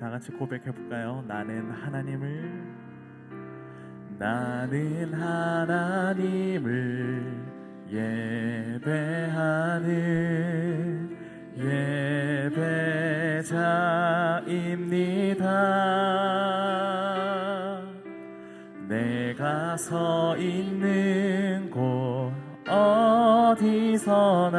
다 같이 고백해 볼까요? 나는 하나님을 나는 하나님을 예배하는 예배자입니다. 내가 서 있는 곳 어디서나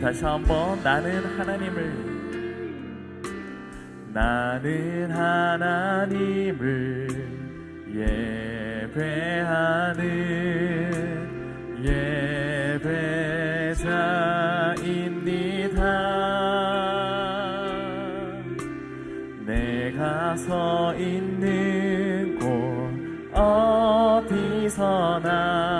다시 한번 나는 하나님을 나는 하나님을 예배하는 예배자입니다. 내가 서 있는 곳 어디서나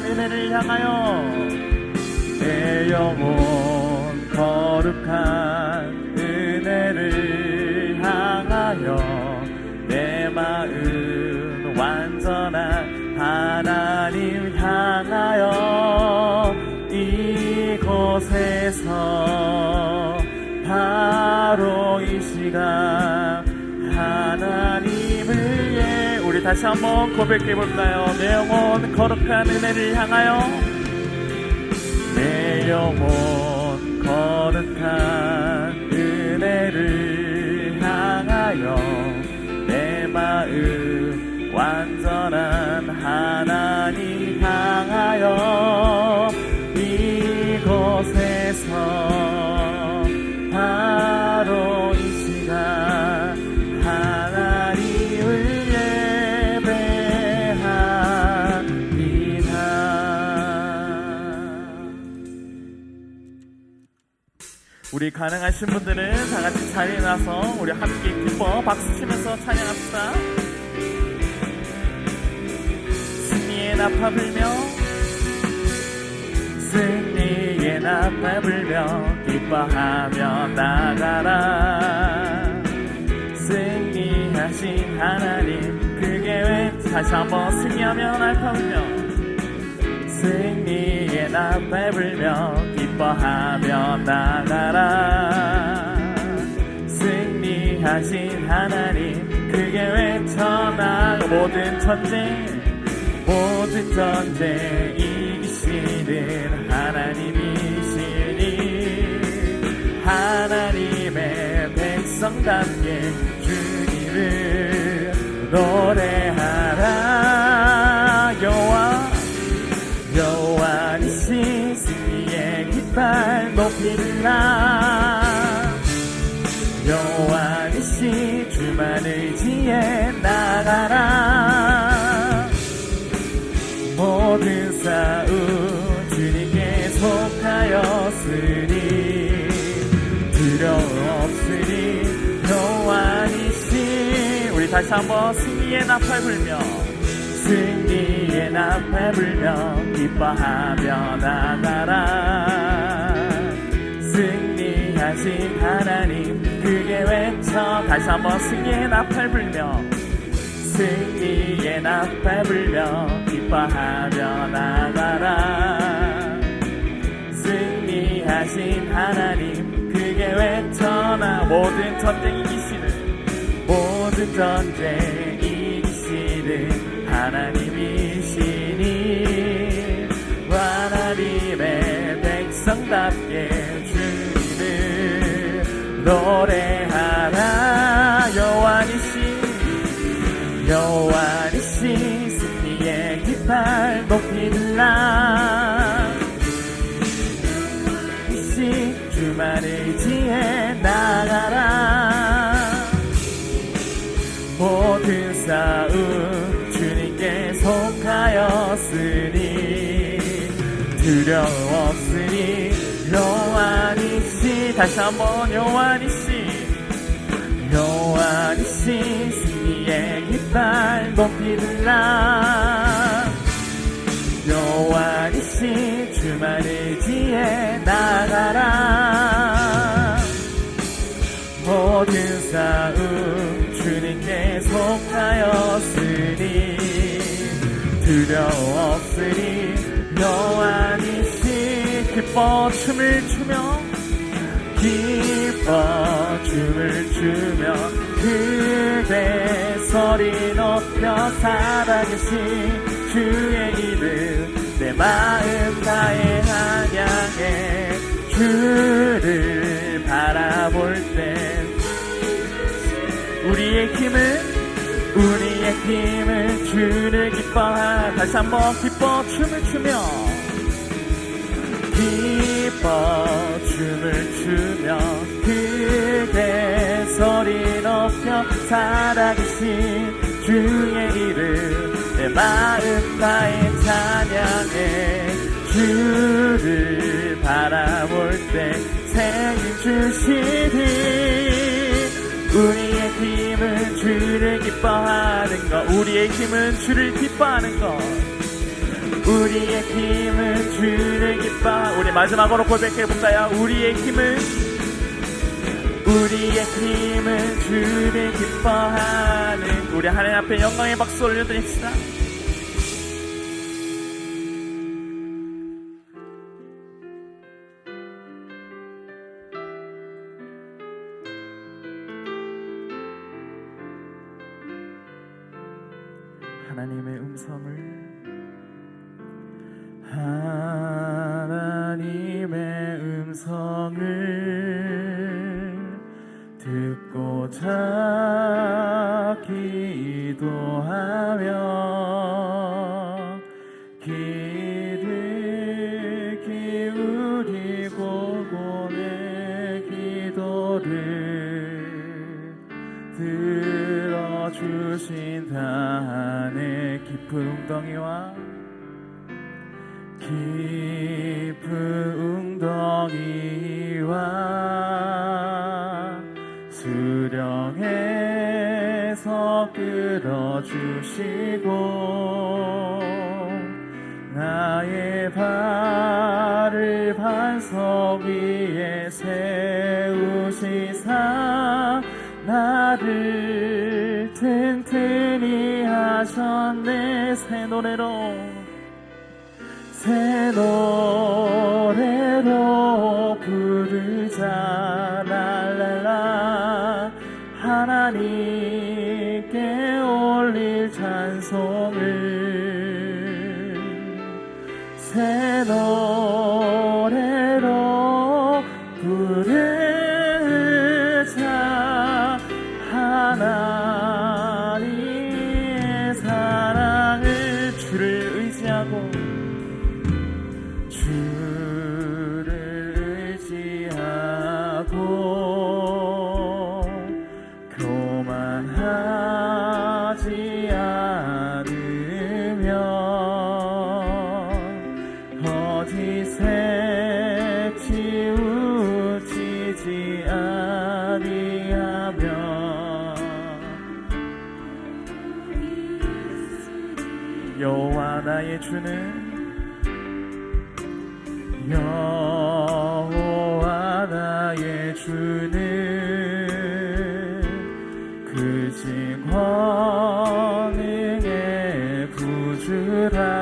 은혜를 향하여 내 영혼 다시 한번 고백해 볼까요? 내 영혼 거룩한 은혜를 향하여. 내 영혼 거룩한 은혜를 향하여. 내 마음 완전한 하나님 향하여 우리 가능하신 분들은 다 같이 자리에 나서 우리 함께 기뻐 박수 치면서 찬양합시다. 승리의 나파 불며 승리의 나파 불며 기뻐하며 나가라 승리하신 하나님 그게 왜 다시 한번 승리하며 나파 불며 승리의 나팔 불며 기뻐하며 나가라. 승리하신 하나님 크게 외쳐나가 모든 전쟁 모든 전쟁 이기시는 하나님이시니. 하나님의 백성답게 깃발 높이라 여호와니시 주만 의지에 나가라. 모든 싸움 주님께 속하였으니 두려움 없으니 여호와니시 우리 다시 한번 승리의 나팔 불며 승리의 나팔 불며 기뻐하며 나가라 승리하신 하나님 크게 외쳐 다시 한번 승리의 나팔 불며 승리의 나팔 불며 기뻐하며 나가라. 승리하신 하나님 크게 외쳐 나 모든 전쟁 이기시는 모든 전쟁 노래하라 여호와니시 여호와니시 승리의 깃발 높이 들라. 이시 주만 의지해 나가라. 모든 싸움 주님께 속하였으니 두려움 없으니 다시 한번 여호와니시 여호와니시 승리의 깃발 높이 들라 여호와니시 주만 의지해 나가라. 모든 싸움 주님께 속하였으니 두려움 없으니 여호와니시 기뻐 춤을 추며 기뻐 춤을 추며 그대 소리 높여 살아계신 주의 이름 내 마음 다해 한양해 주를 바라볼 때 우리의 힘은 우리의 힘은 주를 기뻐하 다시 한번 기뻐 춤을 추며 기뻐 추며 그대 소리 높여 살아계신 주의 이름 내 마음 다해 찬양해 주를 바라볼 때 생일 주시니 우리의 힘은 주를 기뻐하는 것 우리의 힘은 주를 기뻐하는 것 우리의 힘은 주를 기뻐 우리 마지막으로 고백해 볼까요? 우리의 힘은 우리의 힘은 주를 기뻐하는 우리 하나님 앞에 영광의 박수 올려드립시다. 듣고자 기도하며 귀를 기울이고 고내 기도를 들어주신다 하네 깊은 웅덩이와 깊은 웅덩이와 끌어주시고 나의 발을 반석 위에 세우시사 나를 튼튼히 하셨네. 새 노래로 새 노래로 부르자 주는 여호와 나의 주는 그 진권능의 구주라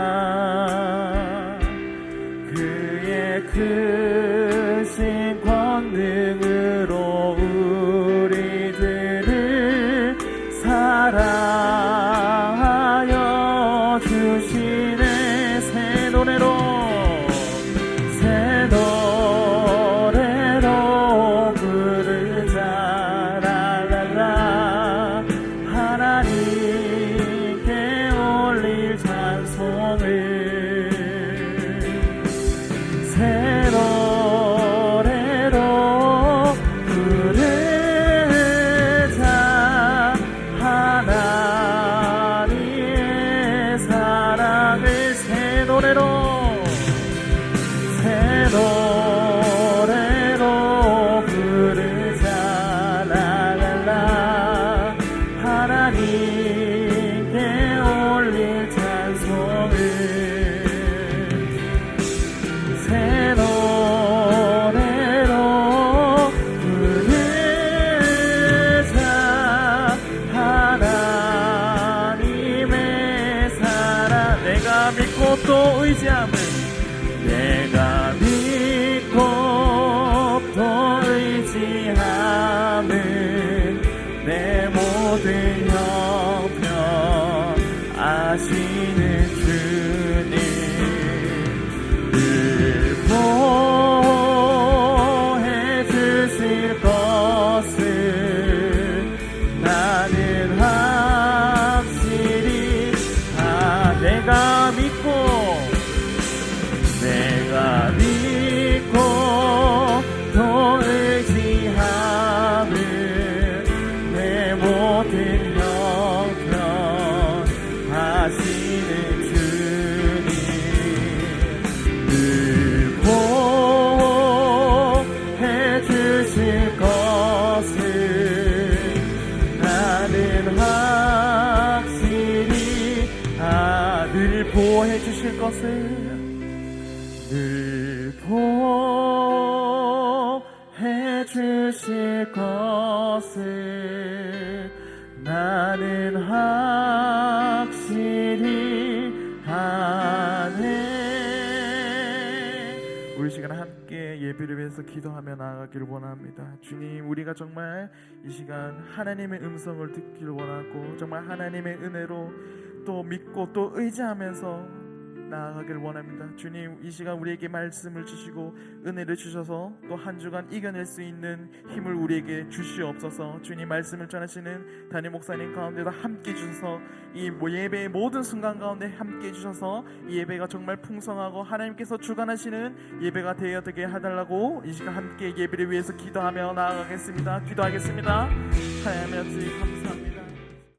At all. Ôi, cha! 주실 것을 나는 확실히 아네. 우리 시간 함께 예배를 위해서 기도하며 나아가기를 원합니다. 주님 우리가 정말 이 시간 하나님의 음성을 듣기를 원하고 정말 하나님의 은혜로 또 믿고 또 의지하면서 나아가길 원합니다. 주님, 이 시간 우리에게 말씀을 주시고 은혜를 주셔서 또 한 주간 이겨낼 수 있는 힘을 우리에게 주시옵소서. 주님 말씀을 전하시는 담임 목사님 가운데도 함께 주셔서 이뭐 예배의 모든 순간 가운데 함께 주셔서 이 예배가 정말 풍성하고 하나님께서 주관하시는 예배가 되어 되게 해달라고 이 시간 함께 예배를 위해서 기도하며 나아가겠습니다. 기도하겠습니다. 하나님 아버지 감사합니다.